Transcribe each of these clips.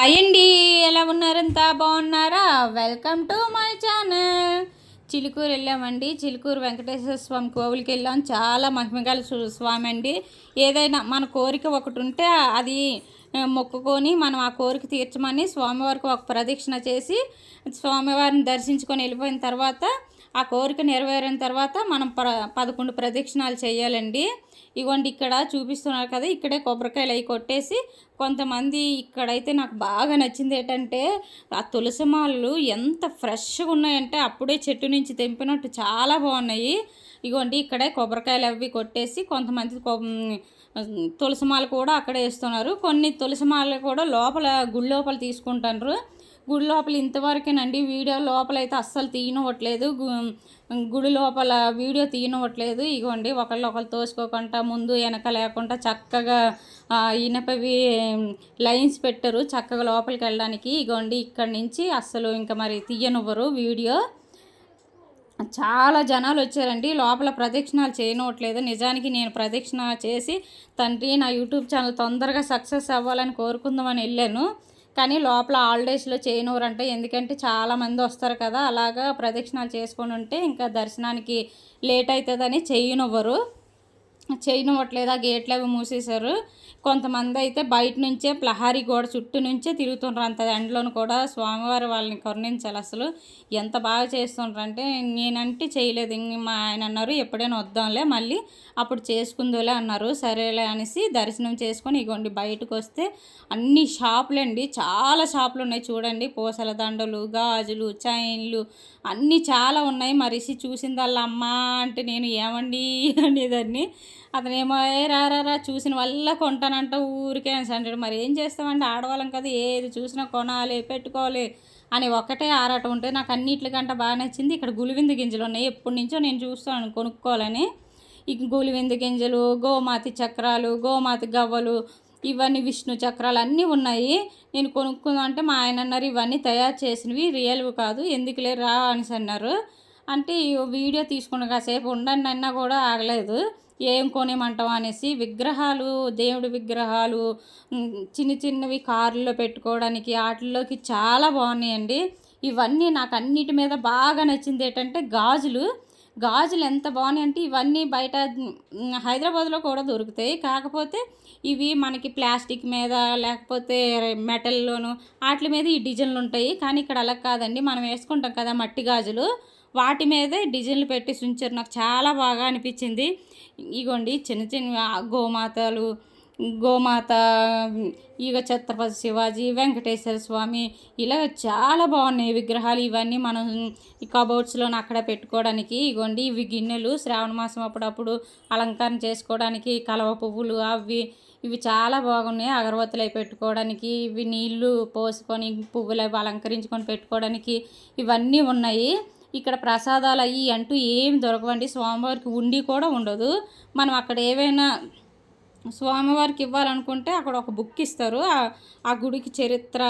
అయ్యండి ఎలా ఉన్నారంతా బాగున్నారా? Welcome to my channel. Chilkur వెళ్ళామండి. చిలుకూరు వెంకటేశ్వర స్వామి కోవిలికి వెళ్ళాం. చాలా మహిమగల స్వామి అండి ఏదైనా మన కోరిక ఒకటి ఉంటే అది మొక్కుకొని మనం ఆ కోరిక తీర్చమని స్వామివారికి ఒక ప్రదక్షిణ చేసి స్వామివారిని దర్శించుకొని వెళ్ళిపోయిన తర్వాత ఆ కోరిక నెరవేరిన తర్వాత మనం ప పదకొండు ప్రదక్షిణాలు చేయాలండి. ఇగోండి ఇక్కడ చూపిస్తున్నారు కదా ఇక్కడే కొబ్బరికాయలు అవి కొట్టేసి కొంతమంది ఇక్కడైతే నాకు బాగా నచ్చింది ఏంటంటే ఆ తులసిమాలలు ఎంత ఫ్రెష్గా ఉన్నాయంటే అప్పుడే చెట్టు నుంచి తెంపినట్టు చాలా బాగున్నాయి. ఇగోండి ఇక్కడే కొబ్బరికాయలు అవి కొట్టేసి కొంతమంది తులసిమాలు తులసి కూడా అక్కడే వేస్తున్నారు. కొన్ని తులసి మాలలు కూడా లోపల గుడి లోపల తీసుకుంటారు గుడి లోపల ఇంతవరకేనండి వీడియో లోపల అయితే అస్సలు తీయనివ్వట్లేదు. గుడి లోపల వీడియో తీయనివ్వట్లేదు. ఇగోండి ఒకళ్ళు ఒకళ్ళు తోసుకోకుండా ముందు వెనక లేకుండా చక్కగా ఇనపవి లైన్స్ పెట్టరు చక్కగా లోపలికి వెళ్ళడానికి. ఇగోండి ఇక్కడి నుంచి అస్సలు ఇంకా మరి తీయనివ్వరు వీడియో. చాలా జనాలు వచ్చారండి. లోపల ప్రదక్షిణాలు చేయనవట్లేదు నిజానికి నేను ప్రదక్షిణ చేసి తండ్రి నా యూట్యూబ్ ఛానల్ తొందరగా సక్సెస్ అవ్వాలని కోరుకుందామని వెళ్ళాను. కానీ లోపల హాలిడేస్లో అంటే ఎందుకంటే చాలామంది వస్తారు కదా అలాగా ప్రదక్షిణాలు చేసుకొని ఉంటే ఇంకా దర్శనానికి లేట్ అవుతుందని చేయనివ్వరు చేయనివ్వట్లేదు? ఆ గేట్లు అవి మూసేశారు. కొంతమంది అయితే బయట నుంచే ప్రహారీ గోడ చుట్టూ నుంచే తిరుగుతుండ్రు అంత ఎండలోను కూడా. స్వామివారి వాళ్ళని కరుణించాలి అసలు. ఎంత బాగా చేస్తుండ్రు అంటే నేనంటే చేయలేదు. మా ఆయన అన్నారు ఎప్పుడైనా వద్దాంలే మళ్ళీ అప్పుడు చేసుకుందోలే అన్నారు. సరేలే అనేసి దర్శనం చేసుకొని ఇగోండి బయటకు వస్తే అన్ని షాపులండి చాలా షాపులు ఉన్నాయి చూడండి. పూసల దండలు గాజులు చైన్లు అన్నీ చాలా ఉన్నాయి. మరిసి చూసిందల్లా అమ్మా అంటే నేను ఏమండి అనేదాన్ని. అతనేమో ఏ రా రా రా చూసిన వల్ల కొంటానంట ఊరికే. అని అంటాడు. మరి ఏం చేస్తామండి ఆడవాళ్ళం కదా ఏది చూసినా కొనాలి పెట్టుకోవాలి అని ఒకటే ఆరాటం ఉంటే నాకు అన్నిట్లకంటే బాగా నచ్చింది ఇక్కడ గులివింద గింజలు ఉన్నాయి. ఎప్పటి నుంచో నేను చూస్తాను కొనుక్కోవాలని. ఈ గులివింద గింజలు గోమాతి చక్రాలు గోమాతి గవ్వలు ఇవన్నీ విష్ణు చక్రాలు అన్నీ ఉన్నాయి. నేను కొనుక్కుందాం అంటే మా ఆయన అన్నారు ఇవన్నీ తయారు చేసినవి రియల్వి కాదు ఎందుకులే రా అనేసి అన్నారు. అంటే ఈ వీడియో తీసుకున్న కాసేపు ఉండండి అన్నా కూడా ఆగలేదు. ఏం కొనేమంటాం అనేసి విగ్రహాలు దేవుడి విగ్రహాలు చిన్న చిన్నవి కార్లో పెట్టుకోవడానికి వాటిల్లోకి చాలా బాగున్నాయండి. ఇవన్నీ నాకు అన్నిటి మీద బాగా నచ్చింది ఏంటంటే గాజులు. గాజులు ఎంత బాగున్నాయి అంటే ఇవన్నీ బయట హైదరాబాద్లో కూడా దొరుకుతాయి. కాకపోతే ఇవి మనకి ప్లాస్టిక్ మీద లేకపోతే మెటల్లోను వాటి మీద ఈ డిజైన్లు ఉంటాయి. కానీ ఇక్కడ అలా కాదండి. మనం వేసుకుంటాం కదా మట్టి గాజులు. వాటి మీదే డిజైన్లు పెట్టి ఉంచారు నాకు చాలా బాగా అనిపించింది. ఇగోండి చిన్న చిన్న గోమాతలు గోమాత ఇక ఛత్రపతి శివాజీ వెంకటేశ్వర స్వామి ఇలా చాలా బాగున్నాయి విగ్రహాలు. ఇవన్నీ మనం ఈ కబోర్డ్స్లో అక్కడ పెట్టుకోవడానికి ఇగోండి ఇవి గిన్నెలు శ్రావణ మాసం అప్పుడప్పుడు అలంకరణ చేసుకోవడానికి కలవ పువ్వులు అవి ఇవి చాలా బాగున్నాయి. అగరబత్తులు అవి పెట్టుకోవడానికి ఇవి నీళ్ళు పోసుకొని పువ్వులు అవి అలంకరించుకొని పెట్టుకోవడానికి ఇవన్నీ ఉన్నాయి. ఇక్కడ ప్రసాదాలు అయ్యి అంటూ ఏమి దొరకవండి. స్వామివారికి ఉండి కూడా ఉండదు. మనం అక్కడ ఏవైనా స్వామివారికి ఇవ్వాలనుకుంటే అక్కడ ఒక బుక్ ఇస్తారు. ఆ- గుడికి చరిత్ర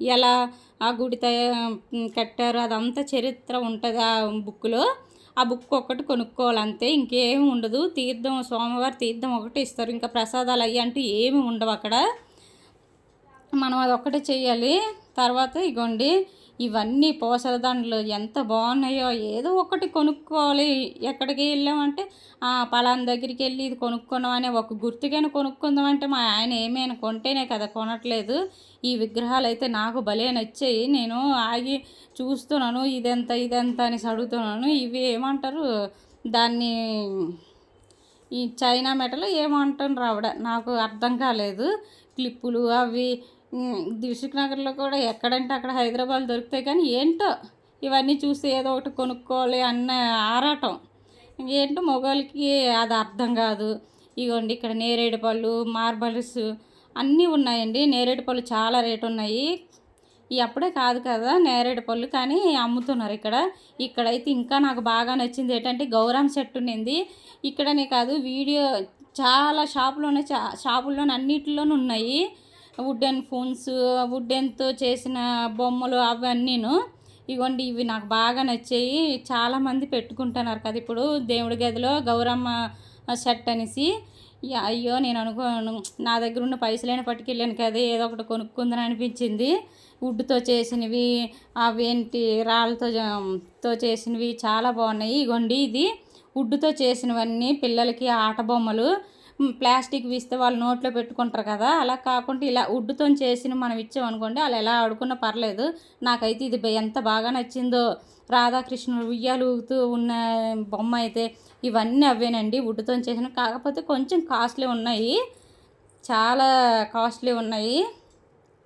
ఎలా ఆ గుడి కట్టారు అదంతా చరిత్ర ఉంటుంది ఆ బుక్లో. ఆ బుక్ ఒకటి కొనుక్కోవాలి అంతే ఇంకేం ఉండదు. తీర్థం స్వామివారి తీర్థం ఒకటి ఇస్తారు. ఇంకా ప్రసాదాలు అయ్యి అంటూ ఏమి ఉండవు అక్కడ. మనం అది ఒక్కటే చేయాలి తర్వాత ఇగోండి ఇవన్నీ పోసల దండలు ఎంత బాగున్నాయో ఏదో ఒకటి కొనుక్కోవాలి. ఎక్కడికి వెళ్ళామంటే "ఆ, పలానా దగ్గరికి వెళ్ళి ఇది కొనుక్కున్నాం అనే ఒక గుర్తుకైనా కొనుక్కుందామంటే మా ఆయన ఏమైనా కొంటేనే కదా కొనట్లేదు. ఈ విగ్రహాలు అయితే నాకు భలే నచ్చాయి. నేను ఆగి చూస్తున్నాను ఇదెంత ఇదెంత అనేసి అడుగుతున్నాను. ఇవి ఏమంటారు? దాన్ని ఈ చైనా మెటలు ఏమంటాను రావడ నాకు అర్థం కాలేదు. క్లిప్పులు అవి దిల్సుఖ్ నగర్లో కూడా ఎక్కడంటే అక్కడ హైదరాబాద్ దొరుకుతాయి కానీ ఏంటో ఇవన్నీ చూసి ఏదో ఒకటి కొనుక్కోవాలి అన్న ఆరాటం. ఏంటో మొగోళ్ళకి అది అర్థం కాదు. ఇగోండి ఇక్కడ నేరేడు పళ్ళు మార్బల్స్ అన్నీ ఉన్నాయండి. నేరేడు పళ్ళు చాలా రేటు ఉన్నాయి. ఈ అప్పుడే కాదు కదా నేరేడు పళ్ళు కానీ అమ్ముతున్నారు ఇక్కడ. ఇక్కడైతే ఇంకా నాకు బాగా నచ్చింది ఏంటంటే గౌరవం సెట్ ఉండింది ఇక్కడనే కాదు వీడియో చాలా షాపులోనే చా షాపుల్లోనే అన్నిటిలోనూ ఉన్నాయి. వుడెన్ ఫోన్స్ వుడెన్తో చేసిన బొమ్మలు అవన్నీను. ఇగోండి ఇవి నాకు బాగా నచ్చాయి. చాలామంది పెట్టుకుంటున్నారు కదా ఇప్పుడు దేవుడి గదిలో గౌరమ్మ సెట్ అనేసి. అయ్యో నేను అనుకోను నా దగ్గర ఉన్న పైసలైనా పట్టుకెళ్ళాను కదా ఏదో ఒకటి కొనుక్కుందని అనిపించింది. వుడ్తో చేసినవి అవేంటి రాళ్ళతో తో చేసినవి చాలా బాగున్నాయి. ఇగోండి ఇది వుడ్తో చేసినవన్నీ పిల్లలకి ఆట బొమ్మలు. ప్లాస్టిక్ ఇస్తే వాళ్ళు నోట్లో పెట్టుకుంటారు కదా అలా కాకుండా ఇలా వుడ్తో చేసిన మనం ఇచ్చామనుకోండి వాళ్ళు ఎలా ఆడుకున్నా పర్లేదు. నాకైతే ఇది ఎంత బాగా నచ్చిందో. రాధాకృష్ణుడు ఉయ్యాలు ఊగుతూ ఉన్న బొమ్మ అయితే ఇవన్నీ అవేనండి వుడ్తో చేసిన. కాకపోతే కొంచెం కాస్ట్లీ ఉన్నాయి. చాలా కాస్ట్లీ ఉన్నాయి.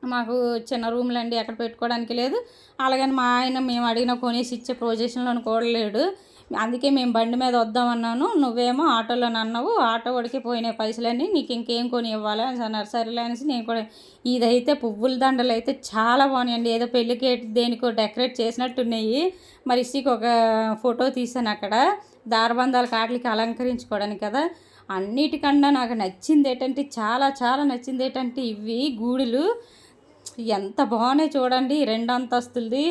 మాకు చిన్న రూమ్లు అండి ఎక్కడ పెట్టుకోవడానికి లేదు. అలాగని మా ఆయన మేము అడిగిన కొనేసి ఇచ్చే ప్రొజెషన్లో కూడా లేడు. అందుకే మేము బండి మీద వద్దామన్నాను. నువ్వేమో ఆటోలో అన్నావు ఆటో వాడికి పోయిన పైసలన్నీ నీకు ఇంకేం కొని ఇవ్వాలి అని అన్నారు. సరేలే అనేసి నేను కూడా ఇదైతే పువ్వుల దండలు అయితే చాలా బాగున్నాయండి. ఏదో పెళ్ళికి దేనికో డెకరేట్ చేసినట్టున్నాయి. మరి ఇసికి ఒక ఫోటో తీసాను అక్కడ. దారబంధాల కాటలకి అలంకరించుకోవడానికి కదా. అన్నిటికన్నా నాకు నచ్చింది ఏంటంటే చాలా చాలా నచ్చింది ఏంటంటే ఇవి గూడులు. ఎంత బాగున్నాయి చూడండి. రెండు అంతస్తులది.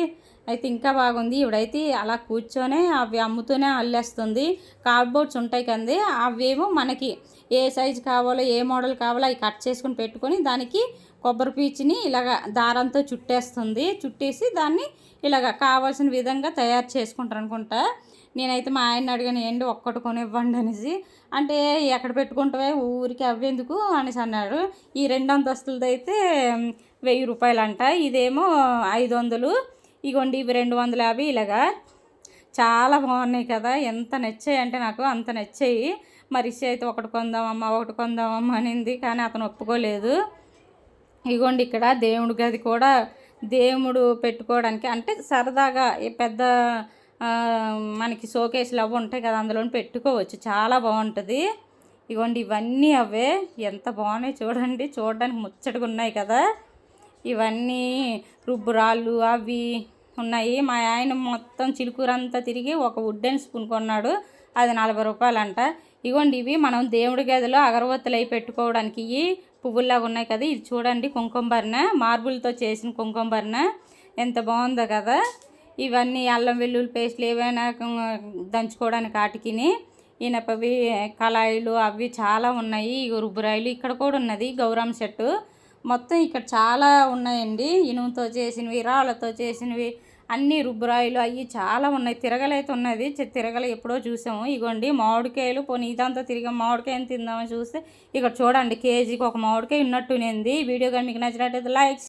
అయితే ఇంకా బాగుంది. ఇవిడైతే అలా కూర్చొనే అవి అమ్ముతూనే అల్లేస్తుంది. కార్డ్బోర్డ్స్ ఉంటాయి కంది. అవేమో మనకి ఏ సైజు కావాలో ఏ మోడల్ కావాలో అవి కట్ చేసుకుని పెట్టుకొని దానికి కొబ్బరి పీచుని ఇలాగ దారంతో చుట్టేస్తుంది. చుట్టేసి దాన్ని ఇలాగ కావాల్సిన విధంగా తయారు చేసుకుంటారు అనుకుంటా. నేనైతే మా ఆయన అడిగాను ఏంటి ఒక్కటి కొనివ్వండి అనేసి. అంటే ఎక్కడ పెట్టుకుంటావే? ఊరికి అవ్వేందుకు? అనేసి అన్నాడు. ఈ రెండు అంతస్తులది అయితే వెయ్యి రూపాయలు అంట ఇదేమో ఐదు వందలు. ఇగోండి ఇవి రెండు వందల యాభై ఇలాగా. చాలా బాగున్నాయి కదా. ఎంత నచ్చాయి అంటే నాకు అంత నచ్చాయి. మరి అయితే ఒకటి కొందామమ్మా ఒకటి కొందామమ్మా అనింది కానీ అతను ఒప్పుకోలేదు. ఇగోండి ఇక్కడ దేవుడి గది కూడా దేవుడు పెట్టుకోవడానికి అంటే సరదాగా పెద్ద మనకి షోకేసులు అవి ఉంటాయి కదా అందులో పెట్టుకోవచ్చు. చాలా బాగుంటుంది. ఇగోండి ఇవన్నీ అవే. ఎంత బాగున్నాయి చూడండి. చూడడానికి ముచ్చటగా ఉన్నాయి కదా. ఇవన్నీ రుబ్బురాళ్ళు అవి ఉన్నాయి. మా ఆయన మొత్తం చిలుకూరంతా తిరిగి ఒక వుడ్డెన్ స్పూన్ కొన్నాడు. అది నలభై రూపాయలంట. ఇగోండి ఇవి మనం దేవుడి గదిలో అగరవత్తులు అవి పెట్టుకోవడానికి ఇవి పువ్వుల్లాగా ఉన్నాయి కదా. ఇది చూడండి కుంకుమ మార్బుల్తో చేసిన కుంకుమ ఎంత బాగుందో కదా. ఇవన్నీ అల్లం వెల్లుల్లి పేస్ట్లు ఏవైనా దంచుకోవడానికి ఆటికిని ఇనపవి కళాయిలు అవి చాలా ఉన్నాయి. రుబ్బురాయిలు ఇక్కడ కూడా ఉన్నది. గౌరమ్మ చెట్టు. మొత్తం ఇక్కడ చాలా ఉన్నాయండి. ఇనుముతో చేసినవి రాళ్ళతో చేసినవి అన్ని రుబ్బురాయిలు అవి చాలా ఉన్నాయి. తిరగలైతే ఉన్నది. తిరగలు ఎప్పుడో చూసాము. ఇగోండి మామిడికాయలు పోనీ ఇదంతా తిరిగి మామిడికాయని తిందామని చూస్తే ఇక్కడ చూడండి కేజీకి ఒక మామిడికాయ ఉన్నట్టునేది. వీడియో కానీ మీకు నచ్చినట్టయితే లైక్స్